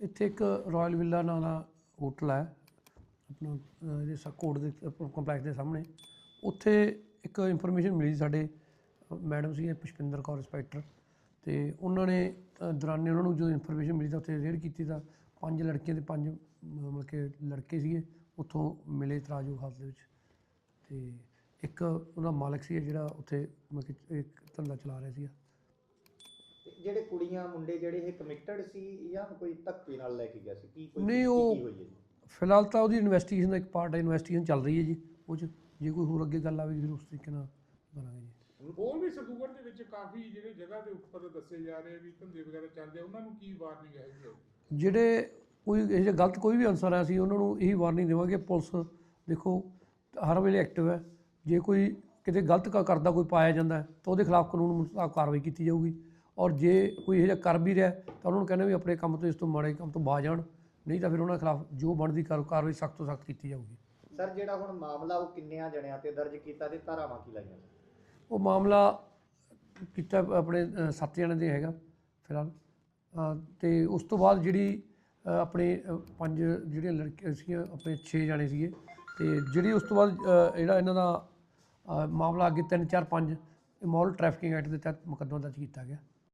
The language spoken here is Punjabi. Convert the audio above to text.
ਇੱਥੇ ਇੱਕ ਰਾਇਲ ਵਿਲਾ ਨਾਂ ਦਾ ਹੋਟਲ ਹੈ। ਆਪਣਾ ਅਹ, ਇਹਦੇ ਕੋਰਟ ਦੇ ਕੰਪਲੈਕਸ ਦੇ ਸਾਹਮਣੇ। ਉੱਥੇ ਇੱਕ ਇਨਫੋਰਮੇਸ਼ਨ ਮਿਲੀ ਸੀ ਸਾਡੇ ਮੈਡਮ ਸੀ ਪੁਸ਼ਪਿੰਦਰ ਕੌਰ ਇੰਸਪੈਕਟਰ ਤੇ ਉਹਨਾਂ ਨੇ ਦੌਰਾਨੇ ਉਹਨਾਂ ਨੂੰ ਜੋ ਇਨਫੋਰਮੇਸ਼ਨ ਮਿਲੀ ਤਾਂ ਉੱਥੇ ਰੇਡ ਕੀਤੀ ਤਾਂ ਪੰਜ ਲੜਕੀਆਂ ਤੇ ਪੰਜ ਮਤਲਬ ਕਿ ਲੜਕੇ ਸੀਗੇ ਉੱਥੋਂ ਮਿਲੇ ਤਰਾਜੂ ਹਾਲਤ ਦੇ ਵਿੱਚ। ਤੇ ਇੱਕ ਉਹਦਾ ਮਾਲਕ ਸੀ ਜਿਹੜਾ ਉੱਥੇ ਮਤਲਬ ਕਿ ਇੱਕ ਧੰਦਾ ਚਲਾ ਰਿਹਾ ਸੀਗਾ। ਜਿਹੜੇ ਕੁੜੀਆਂ ਮੁੰਡੇ ਜਿਹੜੇ ਇਹ ਕਮਿਟਡ ਸੀ ਜਾਂ ਕੋਈ ਧੱਕੇ ਨਾਲ ਲੈ ਕੇ ਗਿਆ ਸੀ? ਕੀ ਕੋਈ ਨਹੀਂ, ਕੀ ਉਹ- ਕੀ ਹੋਈ ਹੈ ਜੀ? ਫਿਲਹਾਲ ਤਾਂ ਉਹਦੀ ਇਨਵੈਸਟੀਗੇਸ਼ਨ ਦਾ ਇੱਕ ਪਾਰਟ ਹੈ ਇਨਵੈਸਟੀਗੇਸ਼ਨ ਚੱਲ ਰਹੀ ਹੈ ਜੀ। ਉਹ 'ਚ ਜੇ ਕੋਈ ਹੋਰ ਅੱਗੇ ਗੱਲ ਆਵੇਗੀ ਫਿਰ ਉਸ ਤਰੀਕੇ ਨਾਲ ਕਰਾਂਗੇ ਜੀ। ਹੋਰ ਵੀ ਸਰਦੂਗੜ ਦੇ ਵਿੱਚ ਕਾਫੀ ਜਿਹੜੇ ਜਗ੍ਹਾ ਦੇ ਉੱਪਰ ਦੱਸੇ ਜਾ ਰਹੇ ਵੀ ਧੰਦੇ ਵਗੈਰਾ ਚੱਲਦੇ ਆ ਉਹਨਾਂ ਨੂੰ ਕੀ ਵਾਰਨਿੰਗ ਹੈਗੀ ਜਿਹੜੇ ਕੋਈ ਇਹ ਜਿਹਾ ਗਲਤ ਕੋਈ ਵੀ ਅਨਸਰ ਹੈ ਅਸੀਂ ਉਹਨਾਂ ਨੂੰ ਇਹੀ ਵਾਰਨਿੰਗ ਦੇਵਾਂਗੇ ਪੁਲਿਸ ਦੇਖੋ ਹਰ ਵੇਲੇ ਐਕਟਿਵ ਹੈ। ਜੇ ਕੋਈ ਕਿਤੇ ਗਲਤ ਕ- ਕਰਦਾ ਕੋਈ ਪਾਇਆ ਜਾਂਦਾ ਤਾਂ ਉਹਦੇ ਖਿਲਾਫ ਕਾਨੂੰਨ ਮੁਤਾਬਕ ਕਾਰਵਾਈ ਕੀਤੀ ਜਾਊਗੀ। ਔਰ ਜੇ ਕੋਈ ਇਹ ਜਿਹਾ ਕਰ ਵੀ ਰਿਹਾ ਤਾਂ ਉਹਨਾਂ ਨੂੰ ਕਹਿੰਦੇ ਵੀ ਆਪਣੇ ਕੰਮ ਤੋਂ ਇਸ ਤੋਂ ਮਾੜੇ ਕੰਮ ਤੋਂ ਬਾਜ ਜਾਣ ਨਹੀਂ ਤਾਂ ਫਿਰ ਉਹਨਾਂ ਖਿਲਾਫ ਜੋ ਬਣਦੀ ਕਾਰ- ਕਾਰਵਾਈ ਸਖਤ ਤੋਂ ਸਖਤ ਕੀਤੀ ਜਾਊਗੀ। ਸਰ ਜਿਹੜਾ ਹੁਣ ਮਾਮਲਾ ਉਹ ਕਿੰਨਿਆਂ ਜਣਿਆਂ ਤੇ ਦਰਜ ਕੀਤਾ ਤੇ ਧਾਰਾਵਾਂ ਕੀ ਲਾਈਆਂ? ਉਹ ਮਾਮਲਾ ਕੀਤਾ ਆਪਣੇ ਸੱਤ ਜਣਿਆਂ ਦੇ ਹੈਗਾ ਫਿਲਹਾਲ। ਤੇ ਉਸ ਤੋਂ ਬਾਅਦ ਜਿਹੜੀ ਆਪਣੇ ਪੰਜ ਜਿਹੜੀਆਂ ਲੜਕੀਆਂ ਸੀਗੀਆਂ ਆਪਣੇ 6 ਜਣੇ ਸੀਗੇ ਤੇ ਜਿਹੜੀ ਉਸ ਤੋਂ ਬਾਅਦ ਜਿਹੜਾ ਇਹਨਾਂ ਦਾ ਮਾਮਲਾ ਅੱਗੇ 3 4 5 ਮੋਲ ਟ੍ਰੈਫਿਕਿੰਗ ਐਕਟ ਦੇ ਤਹਿਤ ਮੁਕੱਦਮਾ ਦਰਜ ਕੀਤਾ ਗਿਆ।